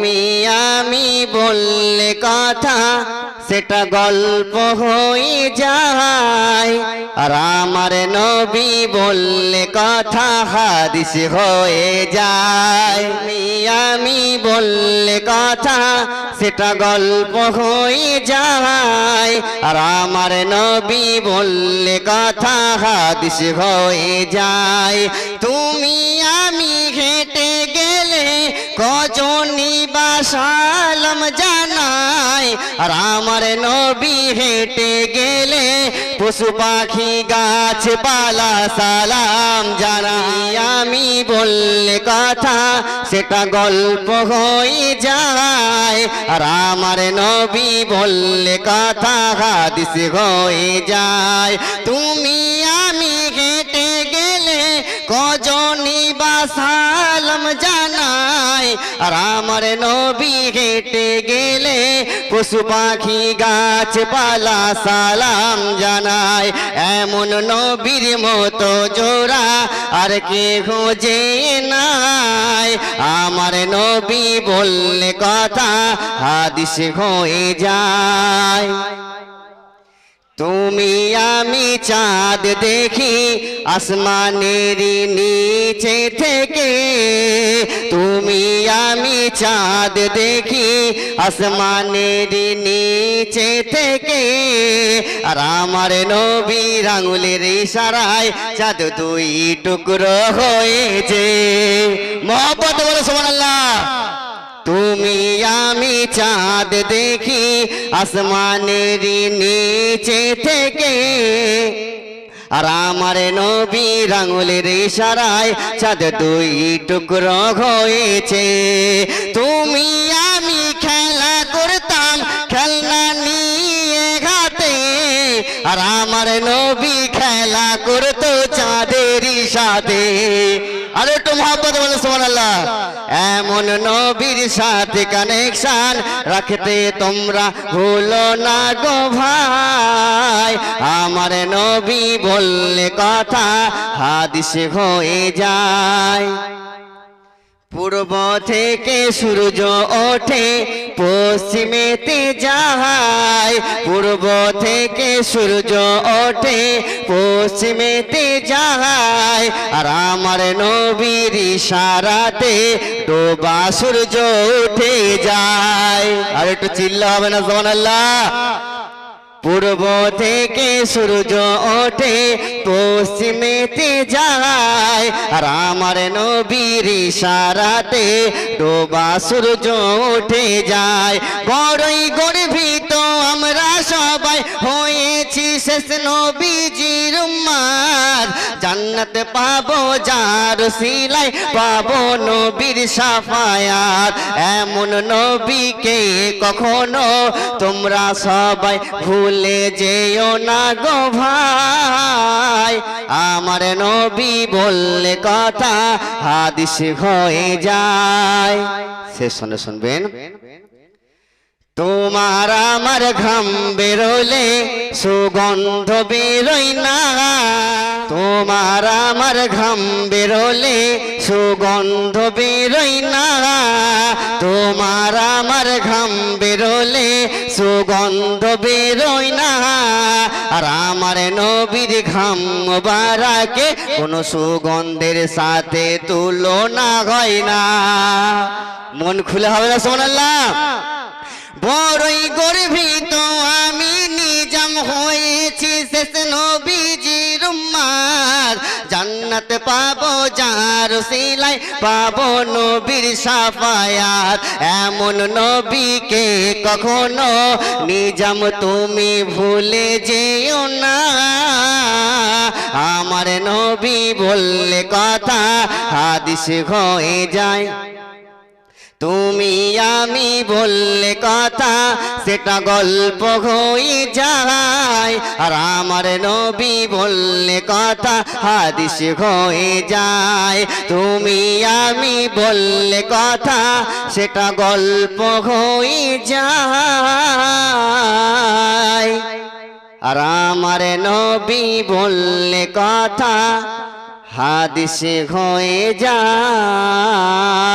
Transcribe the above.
তুমি আমি বললে কথা, সেটা গল্প হয়ে যায়। আর আমার নবী বললে কথা, হাদিস হয়ে যায়। আমি বললে কথা, সেটা গল্প হয়ে যায়। আর আমার নবী বললে কথা, হাদিস হয়ে যায়। তুমি আমি কজনই বা সালাম জানাই আর নবী হেঁটে গেলে পশু পাখি গাছ পালা সালাম জানাই। আমি বললে কথা, সেটা গল্প হয়ে যায়। আর নবী বললে কথা, হাদিস হয়ে যায়। তুমি আমি হেঁটে গেলে কজনই বা সালাম জানাই। আর আমার নবী হেঁটে গেলে পশু পাখি গাছ পালা সালাম জানায় এমন নবীর মতো জোড়া আর কে খোঁজে নাই। আমার নবী বললে কথা হাদিস হয়ে যায়। তুমি আমি চাঁদ দেখি, আসমানের নিচে থেকে। তুমি আমি চাঁদ দেখি, আসমানের নিচে থেকে। আর আমার নবীর আঙুলের ইশারায় চাঁদ দুই টুকরো হয়েছে। মহব্বত বলে সোমান চাঁদ দেখি, আসমানের নিচে থেকে। আর আমার নবীর আঙুলের ইশারায় চাঁদ দুই টুকরো হয়েছে। তুমি আমি খেলা করতাম, খেলনা নিয়ে ঘাতে আর আমার নবী খেলা চাঁদের সাথে। আর একটু মহাব্বত বলে সোমান আল্লাহ এমন নবীর সাথে কানেকশন রাখতে তোমরা ভুলো না গো ভাই। আমার নবী বললে কথা হাদিস হয়ে যায়। পূর্ব থেকে সূর্য ওঠে পশ্চিমেতে যায়। পূর্ব থেকে সূর্য ওঠে পশ্চিমেতে যায়। আর আমার নবীর ইশারাতে ডোবা সূর্য উঠে যায়। আর একটু চিল্লা হবে না সোমান আল্লাহ পূর্ব থেকে সূর্য ওঠে, পশ্চিমেতে যায়, আর আমার নবীর ইশারাতে ডোবা সূর্য উঠে যায়। বড়ই গর্বিত আমরা সবাই হয়েছি শেষ নবীজির উম্মার জান্নাত পাবো যার সিলাই, পাবো নবীর সাফায়াত। এমন নবীকে কখনো তোমরা সবাই ভুলে যেও না গো ভাই। আমার নবী বললে কথা হাদিস হয়ে যায়। শেষ শুনে শুনবেন। তোমার আমার ঘাম বেরোলে, সুগন্ধ বেরোই না। তোমার আমার ঘাম বেরোলে, সুগন্ধ বেরোই না। তোমার আমার ঘাম বেরোলে, সুগন্ধ বেরোই না। আর আমার নবীর ঘাম বারাকে কোনো সুগন্ধের সাথে তুলনা হয় না। মন খুলে হবে না সোনাল্লাহ বড়ই গর্বিত আমি নিজাম হয়েছি শেষ নবীজির উম্মার জান্নাত পাবো, যার সিলাই পাবো নবীর সাফায়াত। এমন নবীকে কখনো নিজাম তুমি ভুলে যেও না। আমার নবী বললে কথা হাদিস হয়ে যায়। তুমি আমি বললে কথা, সেটা গল্প হয়ে যায়। আর আমার নবী বললে কথা, হাদিস হয়ে যায়। তুমি আমি বললে কথা, সেটা গল্প হয়ে যায়। আর আমার নবী বললে কথা, হাদিস হয়ে যায়।